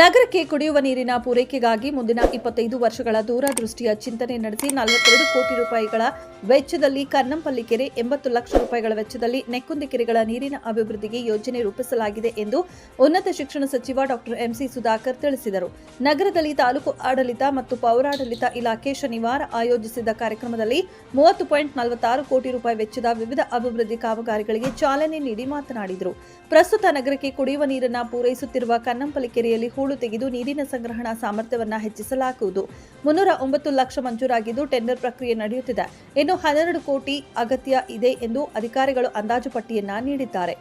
ನಗರಕ್ಕೆ ಕುಡಿಯುವ ನೀರಿನ ಪೂರೈಕೆಗಾಗಿ ಮುಂದಿನ ಇಪ್ಪತ್ತೈದು ವರ್ಷಗಳ ದೂರದೃಷ್ಟಿಯ ಚಿಂತನೆ ನಡೆಸಿ ನಲವತ್ತೆರಡು ಕೋಟಿ ರೂಪಾಯಿಗಳ ವೆಚ್ಚದಲ್ಲಿ ಕನ್ನಂಪಲ್ಲಿ ಕೆರೆ, ಎಂಬತ್ತು ಲಕ್ಷ ರೂಪಾಯಿಗಳ ವೆಚ್ಚದಲ್ಲಿ ನೆಕ್ಕುಂದಿ ಕೆರೆಗಳ ನೀರಿನ ಅಭಿವೃದ್ಧಿಗೆ ಯೋಜನೆ ರೂಪಿಸಲಾಗಿದೆ ಎಂದು ಉನ್ನತ ಶಿಕ್ಷಣ ಸಚಿವ ಡಾಕ್ಟರ್ ಎಂಸಿ ಸುಧಾಕರ್ ತಿಳಿಸಿದರು. ನಗರದಲ್ಲಿ ತಾಲೂಕು ಆಡಳಿತ ಮತ್ತು ಪೌರಾಡಳಿತ ಇಲಾಖೆ ಶನಿವಾರ ಆಯೋಜಿಸಿದ ಕಾರ್ಯಕ್ರಮದಲ್ಲಿ ಮೂವತ್ತು ಪಾಯಿಂಟ್ ನಲವತ್ತಾರು ಕೋಟಿ ರೂಪಾಯಿ ವೆಚ್ಚದ ವಿವಿಧ ಅಭಿವೃದ್ಧಿ ಕಾಮಗಾರಿಗಳಿಗೆ ಚಾಲನೆ ನೀಡಿ ಮಾತನಾಡಿದರು. ಪ್ರಸ್ತುತ ನಗರಕ್ಕೆ ಕುಡಿಯುವ ನೀರನ್ನು ಪೂರೈಸುತ್ತಿರುವ ಕನ್ನಂಪಲ್ಲಿ ಕೆರೆಯಲ್ಲಿ ಹೂಳು ತೆಗೆದು ನೀರಿನ ಸಂಗ್ರಹಣಾ ಸಾಮರ್ಥ್ಯವನ್ನು ಹೆಚ್ಚಿಸಲಾಗುವುದು. ಮುನ್ನೂರ ಒಂಬತ್ತು ಲಕ್ಷ ಮಂಜೂರಾಗಿದ್ದು ಟೆಂಡರ್ ಪ್ರಕ್ರಿಯೆ ನಡೆಯುತ್ತಿದೆ. ಇನ್ನು ಹನ್ನೆರಡು ಕೋಟಿ ಅಗತ್ಯ ಇದೆ ಎಂದು ಅಧಿಕಾರಿಗಳು ಅಂದಾಜು ಪಟ್ಟಿಯನ್ನ ನೀಡಿದ್ದಾರೆ.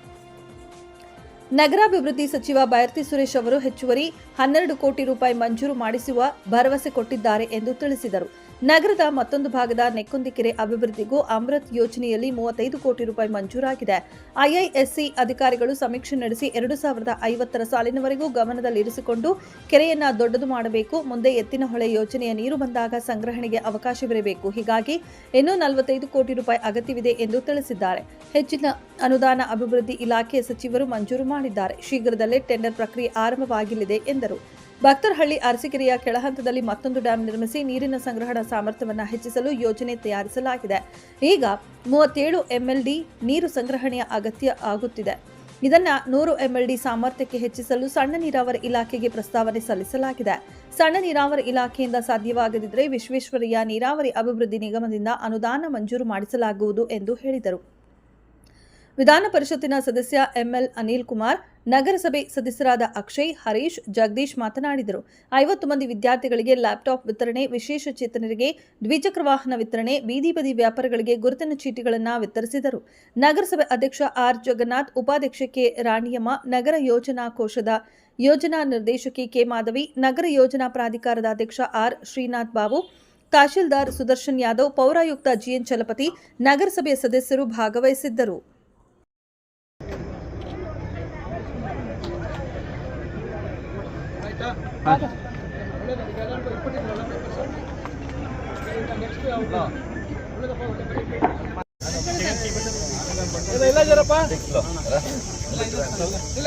ನಗರಾಭಿವೃದ್ಧಿ ಸಚಿವ ಬೈರ್ತಿ ಸುರೇಶ್ ಅವರು ಹೆಚ್ಚುವರಿ ಹನ್ನೆರಡು ಕೋಟಿ ರೂಪಾಯಿ ಮಂಜೂರು ಮಾಡಿಸುವ ಭರವಸೆ ಕೊಟ್ಟಿದ್ದಾರೆ ಎಂದು ತಿಳಿಸಿದರು. ನಗರದ ಮತ್ತೊಂದು ಭಾಗದ ನೆಕ್ಕುಂದಿ ಕೆರೆ ಅಭಿವೃದ್ಧಿಗೂ ಅಮೃತ್ ಯೋಜನೆಯಲ್ಲಿ ಮೂವತ್ತೈದು ಕೋಟಿ ರೂಪಾಯಿ ಮಂಜೂರಾಗಿದೆ. ಐಐಎಸ್ಸಿ ಅಧಿಕಾರಿಗಳು ಸಮೀಕ್ಷೆ ನಡೆಸಿ ಎರಡು ಸಾವಿರದ ಐವತ್ತರ ಸಾಲಿನವರೆಗೂ ಗಮನದಲ್ಲಿರಿಸಿಕೊಂಡು ಕೆರೆಯನ್ನ ದೊಡ್ಡದು ಮಾಡಬೇಕು, ಮುಂದೆ ಎತ್ತಿನಹೊಳೆ ಯೋಜನೆಯ ನೀರು ಬಂದಾಗ ಸಂಗ್ರಹಣೆಗೆ ಅವಕಾಶವಿರಬೇಕು ಹೀಗಾಗಿ ಇನ್ನೂ ನಲವತ್ತೈದು ಕೋಟಿ ರೂಪಾಯಿ ಅಗತ್ಯವಿದೆ ಎಂದು ತಿಳಿಸಿದ್ದಾರೆ. ಹೆಚ್ಚಿನ ಅನುದಾನ ಅಭಿವೃದ್ಧಿ ಇಲಾಖೆ ಸಚಿವರು ಮಂಜೂರು ಮಾಡಿದ್ದಾರೆ. ಶೀಘ್ರದಲ್ಲೇ ಟೆಂಡರ್ ಪ್ರಕ್ರಿಯೆ ಆರಂಭವಾಗಲಿದೆ ಎಂದರು. ಭಕ್ತರಹಳ್ಳಿ ಅರಸೀಕೆರೆಯ ಕೆಳಹಂತದಲ್ಲಿ ಮತ್ತೊಂದು ಡ್ಯಾಂ ನಿರ್ಮಿಸಿ ನೀರಿನ ಸಂಗ್ರಹಣಾ ಸಾಮರ್ಥ್ಯವನ್ನು ಹೆಚ್ಚಿಸಲು ಯೋಜನೆ ತಯಾರಿಸಲಾಗಿದೆ. ಈಗ ಮೂವತ್ತೇಳು ಎಂಎಲ್ಡಿ ನೀರು ಸಂಗ್ರಹಣೆಯ ಅಗತ್ಯ ಆಗುತ್ತಿದೆ. ಇದನ್ನ ನೂರು ಎಂಎಲ್ಡಿ ಸಾಮರ್ಥ್ಯಕ್ಕೆ ಹೆಚ್ಚಿಸಲು ಸಣ್ಣ ನೀರಾವರಿ ಇಲಾಖೆಗೆ ಪ್ರಸ್ತಾವನೆ ಸಲ್ಲಿಸಲಾಗಿದೆ. ಸಣ್ಣ ನೀರಾವರಿ ಇಲಾಖೆಯಿಂದ ಸಾಧ್ಯವಾಗದಿದ್ದರೆ ವಿಶ್ವೇಶ್ವರಯ್ಯ ನೀರಾವರಿ ಅಭಿವೃದ್ಧಿ ನಿಗಮದಿಂದ ಅನುದಾನ ಮಂಜೂರು ಮಾಡಿಸಲಾಗುವುದು ಎಂದು ಹೇಳಿದರು. ವಿಧಾನ ಪರಿಷತ್ತಿನ ಸದಸ್ಯ ಎಂಎಲ್ ಅನಿಲ್ ಕುಮಾರ್, ನಗರಸಭೆ ಸದಸ್ಯರಾದ ಅಕ್ಷಯ್, ಹರೀಶ್, ಜಗದೀಶ್ ಮಾತನಾಡಿದರು. ಐವತ್ತು ಮಂದಿ ವಿದ್ಯಾರ್ಥಿಗಳಿಗೆ ಲ್ಯಾಪ್ಟಾಪ್ ವಿತರಣೆ, ವಿಶೇಷ ಚೇತನರಿಗೆ ದ್ವಿಚಕ್ರ ವಾಹನ ವಿತರಣೆ, ಬೀದಿ ಬದಿ ವ್ಯಾಪಾರಿಗಳಿಗೆ ಗುರುತಿನ ಚೀಟಿಗಳನ್ನು ವಿತರಿಸಿದರು. ನಗರಸಭೆ ಅಧ್ಯಕ್ಷ ಆರ್. ಜಗನ್ನಾಥ್, ಉಪಾಧ್ಯಕ್ಷ ಕೆ. ರಾಣಿಯಮ್ಮ, ನಗರ ಯೋಜನಾ ಕೋಶದ ಯೋಜನಾ ನಿರ್ದೇಶಕಿ ಕೆ. ಮಾಧವಿ, ನಗರ ಯೋಜನಾ ಪ್ರಾಧಿಕಾರದ ಅಧ್ಯಕ್ಷ ಆರ್. ಶ್ರೀನಾಥ್ ಬಾಬು, ತಹಶೀಲ್ದಾರ್ ಸುದರ್ಶನ್ ಯಾದವ್, ಪೌರಾಯುಕ್ತ ಜಿಎನ್ ಚಲಪತಿ ನಗರಸಭೆಯ ಸದಸ್ಯರು ಭಾಗವಹಿಸಿದ್ದರು.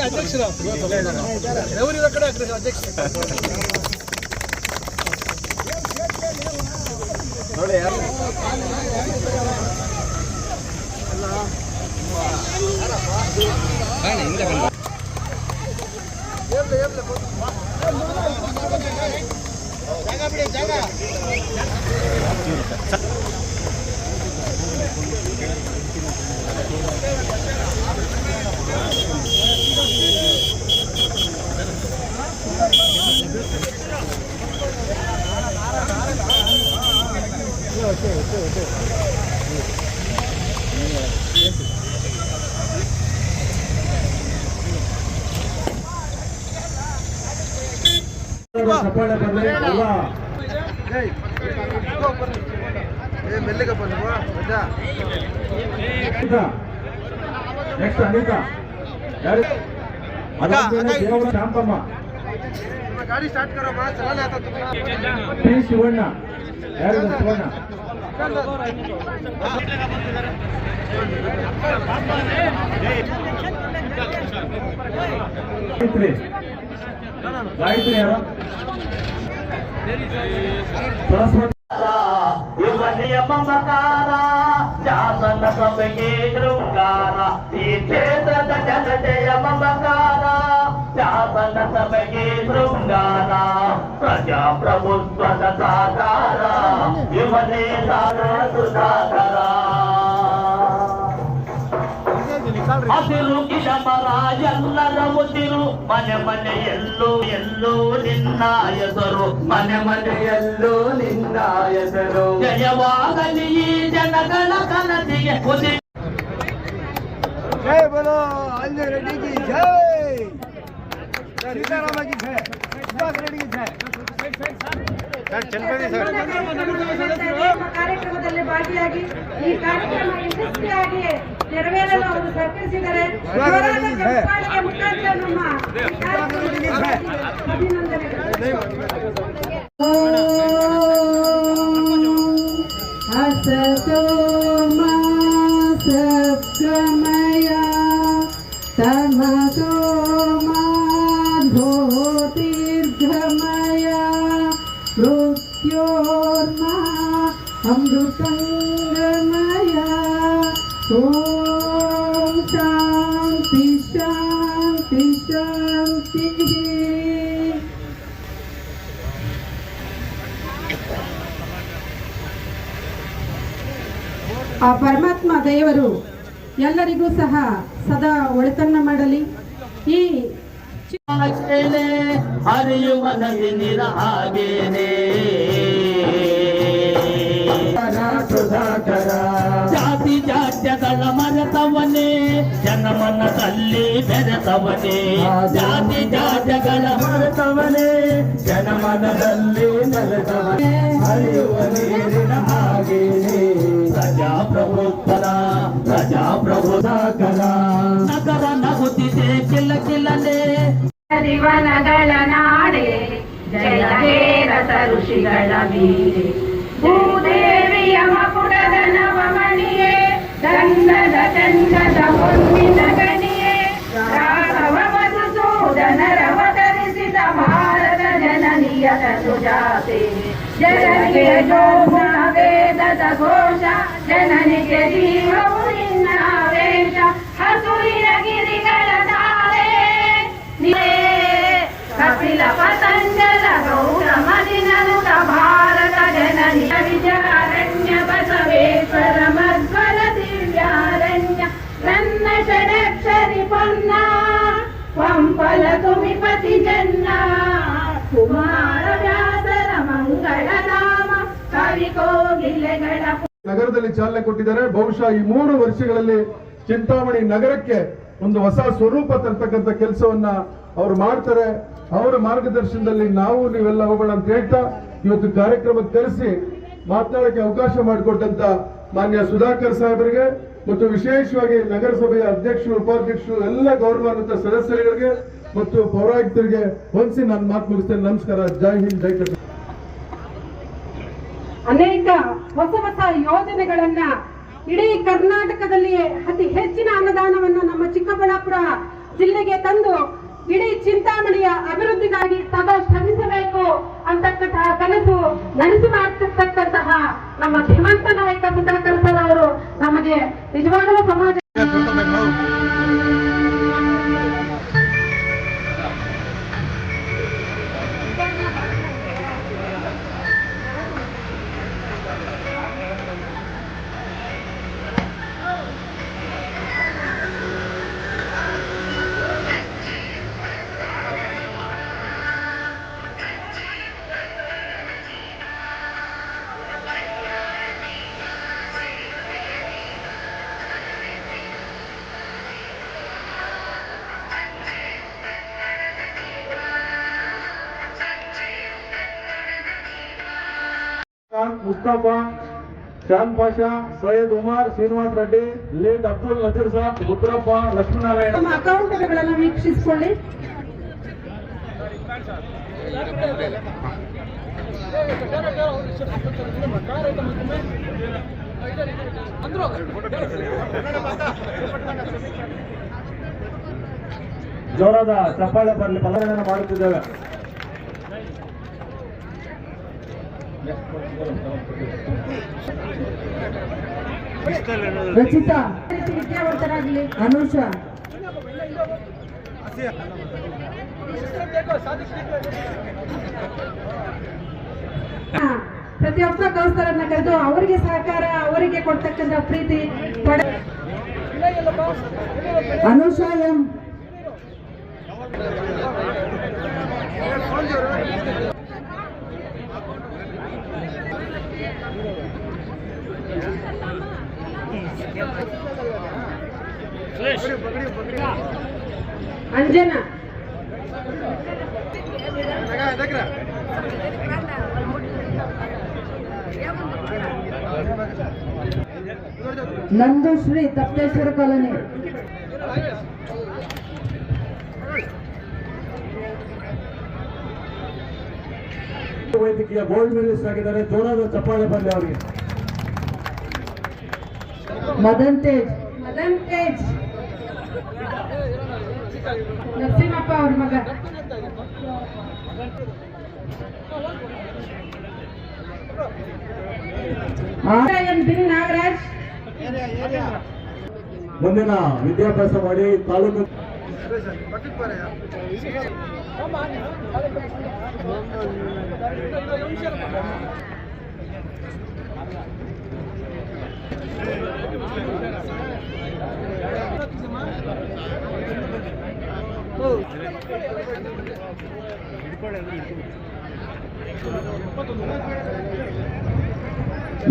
ಅಧ್ಯಕ್ಷರು ఎవరి ಕಡೆ ಅಧ್ಯಕ್ಷ ನೋಡಿ ಯಾರು ಜಾಗ Okay, okay, okay. ಬರ್ಲಿ ಎಲ್ಲ ಏ ಮೆಲ್ಲಿಗೆ ಬಂದು ಮಜಾ ಅನಿತಾ ನೆಕ್ಸ್ಟ್ ಅನಿತಾ ಯಾರು ಅದಾದ್ಮೇಲೆ ದೇವರ ಶಾಂತಮ್ಮ ಗಾಡಿ ಸ್ಟಾರ್ಟ್ ಕರಮ್ಮ ಚಲಾನೆ ಆತ ಪಿ ಶಿವಣ್ಣ ಯಾರು ಶಿವಣ್ಣ ಗಾಯತ್ರಿ ಗಾಯತ್ರಿ ಯಾರು ಸರಸ್ವತಿ ಯುವತಿಯ ಮಮಕಾರ ಶಾಸನ ಸಭೆಗೆ ಶೃಂಗಾರ ಈ ಕ್ಷೇತ್ರದ ಜನತೆಯ ಮಮಕಾರ ಶಾಸನ ಸಭೆಗೆ ಶೃಂಗಾರ ಪ್ರಜಾಪ್ರಭುತ್ವದ ಸಾಕಾರ ಯುವನೇ ಸಾರ ಸುಧಾಕರ ಹಸಿರು ಎಲ್ಲರ ಮುದಿರು ಮನೆ ಮನೆಯಲ್ಲೂ ಎಲ್ಲೋ ನಿನ್ನ ಹೆಸರು. ಮನೆ ಮನೆಯಲ್ಲೂ ನಿನ್ನ ಹೆಸರು. ಜಯವಾಗಲಿ ಈ ಜನಗಳ ಕನಸಿಗೆ ಮುದಿ ಜೈ ಬೋಲೋ ಅಂಜಯ್ ರೆಡ್ಡಿ ಕಿ ಜೈ. ಸೀತಾರಾಮ ಕಿ ಸುಭಾಷ್ ರೆಡ್ಡಿ ಕಾರ್ಯಕ್ರಮದಲ್ಲಿ ಭಾಗಿಯಾಗಿ ಈ ಕಾರ್ಯಕ್ರಮ ಯಶಸ್ವಿಯಾಗಿ ನೆರವೇರಲು ಅವರು ಸಹಕರಿಸಿದರೆ ಮುಖಾಂತರ ನಮ್ಮ ಅಭಿನಂದನೆಗಳು. ಓಂ ಶಾಂತಿ ಶಾಂತಿ ಶಾಂತಿ ಆ ಪರಮಾತ್ಮ ದೇವರು ಎಲ್ಲರಿಗೂ ಸಹ ಸದಾ ಒಳಿತನ್ನ ಮಾಡಲಿ. ಈ ಹರಿಯುವ ನದಿ ನಿರ ಹಾಗೇನೆ. ಜಾತಿ ಜಾತ್ಯಗಳ ಮರೆತವನೇ ಜನಮನದಲ್ಲಿ ಬೆರೆತವನೇ ಜಾತಿ ಜಾತ್ಯಗಳ ಮರೆತವನೇ ಜನಮನದಲ್ಲಿ ನೆಲೆತವನೇ ಹರಿಯುವ ನೀರಿನ ಹಾಗೇನೆ ಪ್ರಜಾಪ್ರಭುತ್ವದ ಪ್ರಜಾಪ್ರಭುತ್ವ ನಗರ ನಗುತ್ತಿದೆ ಕಿಲ್ಲ ಕಿಲ್ಲನೆ ದಿವನಗಳ ನಾಡೆ ಜಯ ಹೇ ರಸ ಋಷಿಗಳ ವೀರೆ ನವಮಣಿಯೇ ಗಂಧದ ಚಂದದ ಹೊನ್ನಿನ ಗಣಿಯೇ ರಾಘವ ಮಧುಸೂದನರವತರಿಸಿದ ಭಾರತ ಜನನಿಯ ಸುಜಾತೆ ಜನನಿಗೆ ಜೋಗುಣ ವೇದದ ಘೋಷ ಜನನಿಗೆ ಜೀವವು ನಿನ್ನ ವೇಷ ಹಸುರಿನ ಗಿರಿಗಳ ತಾರೆ ನೀನೇ ಕಪಿಲ ಪತಂಜಲ ಗೌರಮದಿನನುತ ಭಾರತ ಜನನಿಯ ವಿಚಾರಣ್ಯ ಬಸವೇಶ್ವರ ಪಂಪಲ ತುಮಿಪತಿ ಜನ್ನ ಕುಮಾರ ವ್ಯಾಸರ ಮಂಗಳಧಾಮ ಕವಿ ಕೋಗಿಲೆಗಳ ನಗರದಲ್ಲಿ ಚಾಲನೆ ಕೊಟ್ಟಿದ್ದಾರೆ. ಬಹುಶಃ ಈ ಮೂರು ವರ್ಷಗಳಲ್ಲಿ ಚಿಂತಾಮಣಿ ನಗರಕ್ಕೆ ಒಂದು ಹೊಸ ಸ್ವರೂಪ ತರ್ತಕ್ಕಂಥ ಕೆಲಸವನ್ನ ಅವ್ರು ಮಾಡ್ತಾರೆ. ಅವರ ಮಾರ್ಗದರ್ಶನದಲ್ಲಿ ನಾವು ನೀವೆಲ್ಲ ಹೋಗೋಣ ಅಂತ ಹೇಳ್ತಾ ಇವತ್ತು ಕಾರ್ಯಕ್ರಮಕ್ಕೆ ಕರೆಸಿ ಮಾತನಾಡಕ್ಕೆ ಅವಕಾಶ ಮಾಡಿಕೊಟ್ಟಂತ ಮಾನ್ಯ ಸುಧಾಕರ್ ಸಾಹೇಬರಿಗೆ ಮತ್ತು ವಿಶೇಷವಾಗಿ ನಗರಸಭೆಯ ಅಧ್ಯಕ್ಷರು, ಉಪಾಧ್ಯಕ್ಷರು, ಎಲ್ಲ ಗೌರವಾನ್ವಿತ ಸದಸ್ಯರುಗಳಿಗೆ ಮತ್ತು ಪೌರಾಯುಕ್ತರಿಗೆ ಹೊಂದಿಸಿ ನಾನು ಮಾತು ಮುಗಿಸ್ತೇನೆ. ನಮಸ್ಕಾರ. ಜೈ ಹಿಂದ್, ಜೈ ಕರ್ನಾಟಕ. ಅನೇಕ ಹೊಸ ಹೊಸ ಯೋಜನೆಗಳನ್ನ ಇಡೀ ಕರ್ನಾಟಕದಲ್ಲಿಯೇ ಅತಿ ಹೆಚ್ಚಿನ ಅನುದಾನವನ್ನು ನಮ್ಮ ಚಿಕ್ಕಬಳ್ಳಾಪುರ ಜಿಲ್ಲೆಗೆ ತಂದು ಇಡೀ ಚಿಂತಾಮಣಿಯ ಅಭಿವೃದ್ಧಿಗಾಗಿ ಸದಾ ಶ್ರಮಿಸಬೇಕು ಅಂತಕ್ಕಂತಹ ಕನಸು ನನಸು ಮಾಡ್ತಿರ್ತಕ್ಕಂತಹ ನಮ್ಮ ಧೀಮಂತ ನಾಯಕ ಸುಧಾಕರ್ ಸರ್ ಅವರು ನಮಗೆ ನಿಜವಾಗಲೂ ಸಮಾಜ ಮುಸ್ತಫಾ ಶಾನ್ ಪಾಷಾ ಸೈಯದ್ ಉಮರ್ ಶ್ರೀನಿವಾಸ್ ರೆಡ್ಡಿ ಲೇಟ್ ಅಬ್ದುಲ್ ನಜೀರ್ ಸಾಬ್ ಉಗ್ರಪ್ಪ ಲಕ್ಷ್ಮೀನಾರಾಯಣ. ನಮ್ಮ ಅಕೌಂಟ್ಗಳನ್ನು ವೀಕ್ಷಿಸಿಕೊಳ್ಳಿ. ಜೋರಾದ ಚಪ್ಪಾಳೆ ಬರಲಿ ಪಲಾಯನ ಮಾಡುತ್ತಿದ್ದೇವೆ. ರಚಿತಾ. ವಿದ್ಯಾವಂತರಾಗಲಿ ಅನುಷ. ಪ್ರತಿಯೊಬ್ಬ ಕೌನ್ಸಲರ್ನ ಕರೆದು ಅವರಿಗೆ ಸಹಕಾರ ಅವರಿಗೆ ಕೊಡ್ತಕ್ಕಂಥ ಪ್ರೀತಿ ಪಡೆ ಅನುಷ ಎಂ. ಅಂಜನಾ ನಂದುಶ್ರೀ ತಪ್ತೇಶ್ವರ ಕಾಲೋನಿ ವೈದ್ಯಕೀಯ ಗೋಲ್ಡ್ ಮೆಡಲಿಸ್ಟ್ ಆಗಿದ್ದಾರೆ ಜೋರಾದ ಚಪ್ಪಾಳೆ ಬರಲಿ ಅವರಿಗೆ ಮದನ್ ತೇಜ್ ಮದನ್ ತೇಜ್ ನರಸಿಂಹಪ್ಪ ಅವ್ರ ಮಗ. ಬಿನ್ ನಾಗರಾಜ್. ಮುಂದಿನ ವಿದ್ಯಾಭ್ಯಾಸ ಮಾಡಿ ತಾಲೂಕು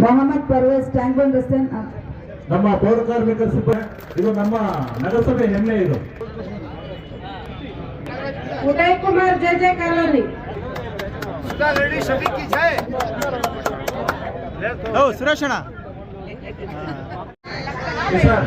ಮೊಹಮ್ಮದ್ ಪರ್ವೇಸ್ ಟ್ಯಾಂಕ್ಬಂದ್ ರಸ್ತೆ ನಮ್ಮ ಪೌರ ಇದು ನಮ್ಮ ನಗರಸಭೆ ಹೆಮ್ಮೆ ಇದು. Uday Kumar J J colony. ಸುರೇಶಣ್ಣ sir